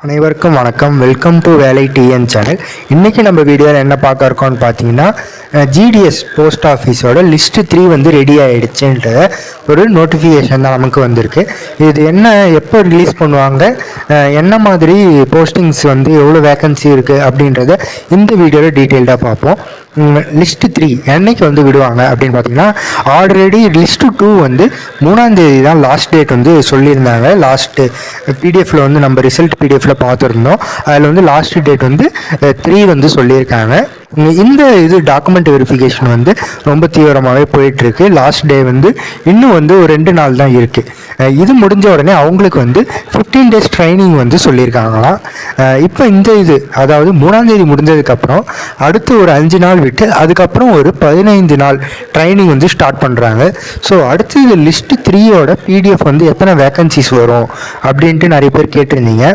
அனைவருக்கும் வணக்கம். Welcome to Velai TN channel இன்றைக்கி நம்ம வீடியோவில் என்ன பார்க்க இருக்கோம்னு பார்த்தீங்கன்னா ஜிடிஎஸ் போஸ்ட் ஆஃபீஸோட லிஸ்ட்டு த்ரீ வந்து ரெடி ஆகிடுச்சுன்ற ஒரு நோட்டிஃபிகேஷன் தான் நமக்கு வந்திருக்கு. இது என்ன எப்போ ரிலீஸ் பண்ணுவாங்க என்ன மாதிரி போஸ்டிங்ஸ் வந்து எவ்வளோ வேகன்சி இருக்குது அப்படின்றத இந்த வீடியோவில் டீட்டெயில்டாக பார்ப்போம். லிஸ்ட்டு த்ரீ என்னைக்கு வந்து விடுவாங்க அப்படின்னு பார்த்தீங்கன்னா ஆல்ரெடி லிஸ்ட்டு டூ வந்து மூணாந்தேதி தான் லாஸ்ட் டேட் வந்து சொல்லியிருந்தாங்க. லாஸ்ட்டு பிடிஎஃப்பில் வந்து நம்ம ரிசல்ட் பிடிஎஃப்பில் பார்த்துருந்தோம். அதில் வந்து லாஸ்ட் டேட் வந்து த்ரீ வந்து சொல்லியிருக்காங்க. இந்த இது டாக்குமெண்ட் வெரிஃபிகேஷன் வந்து ரொம்ப தீவிரமாகவே போயிட்டுருக்கு. லாஸ்ட் டே வந்து இன்னும் வந்து ஒரு ரெண்டு நாள் தான் இருக்குது இது முடிஞ்ச உடனே அவங்களுக்கு வந்து ஃபிஃப்டீன் டேஸ் ட்ரைனிங் வந்து சொல்லியிருக்காங்களாம் இப்போ இந்த இது அதாவது மூணாந்தேதி முடிஞ்சதுக்கப்புறம் அடுத்து ஒரு அஞ்சு நாள் விட்டு அதுக்கப்புறம் ஒரு பதினைந்து நாள் ட்ரைனிங் வந்து ஸ்டார்ட் பண்ணுறாங்க ஸோ அடுத்து இது லிஸ்ட்டு த்ரீயோட பிடிஎஃப் வந்து எத்தனை வேக்கன்சிஸ் வரும் அப்படின்ட்டு நிறைய பேர் கேட்டிருந்தீங்க.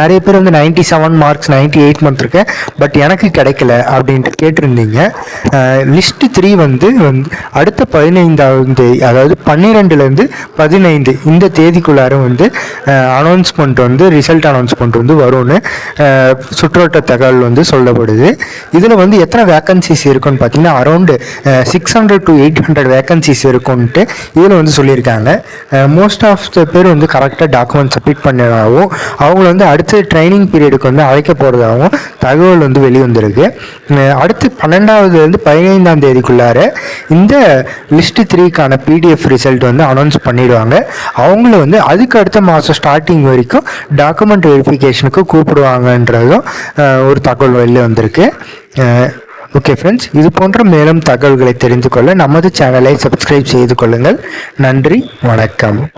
நிறைய பேர் வந்து ninety seven marks ninety eight இருக்கேன் பட் எனக்கு கிடைக்கல. அப்படின்ட்டு கேட்டிருந்தீங்க. லிஸ்ட்டு த்ரீ வந்து வந்து அடுத்த பதினைந்தாவது தேதி அதாவது பன்னிரெண்டுலேருந்து பதினைந்து இந்த தேதிக்குள்ளார வந்து அனௌன்ஸ்மெண்ட் வந்து ரிசல்ட் அனௌன்ஸ்மெண்ட் வந்து வரும்னு அஹ், சுற்றோட்ட தகவல் வந்து சொல்லப்படுது. இதில் வந்து எத்தனை வேக்கன்சிஸ் இருக்குன்னு பார்த்தீங்கன்னா around six hundred to eight hundred vacancies இருக்குன்ட்டு இதில் வந்து சொல்லியிருக்காங்க. மோஸ்ட் ஆஃப் த பேர் வந்து கரெக்டாக டாக்குமெண்ட் சப்மிட் பண்ணதாகவும் அவங்கள வந்து அடுத்த ட்ரைனிங் பீரியடுக்கு வந்து அழைக்க போகிறதாகவும் தகவல் வந்து வெளிவந்திருக்கு. அஹ் அடுத்து பன்னெண்டாவதுலேருந்து பதினைந்தாம் தேதிக்குள்ளார இந்த லிஸ்ட் த்ரீக்கான பிடிஎஃப் ரிசல்ட் வந்து அனௌன்ஸ் பண்ணிடுவாங்க. அவங்கள வந்து அதுக்கு அடுத்த மாதம் ஸ்டார்டிங் வரைக்கும் டாக்குமெண்ட் வெரிஃபிகேஷனுக்கு கூப்பிடுவாங்கன்றதும் ஒரு தகவல் வெளியே வந்திருக்கு. ஓகே ஃப்ரெண்ட்ஸ் இது போன்ற மேலும் தகவல்களை தெரிந்து கொள்ள நமது சேனலை சப்ஸ்கிரைப் செய்து கொள்ளுங்கள். நன்றி வணக்கம்.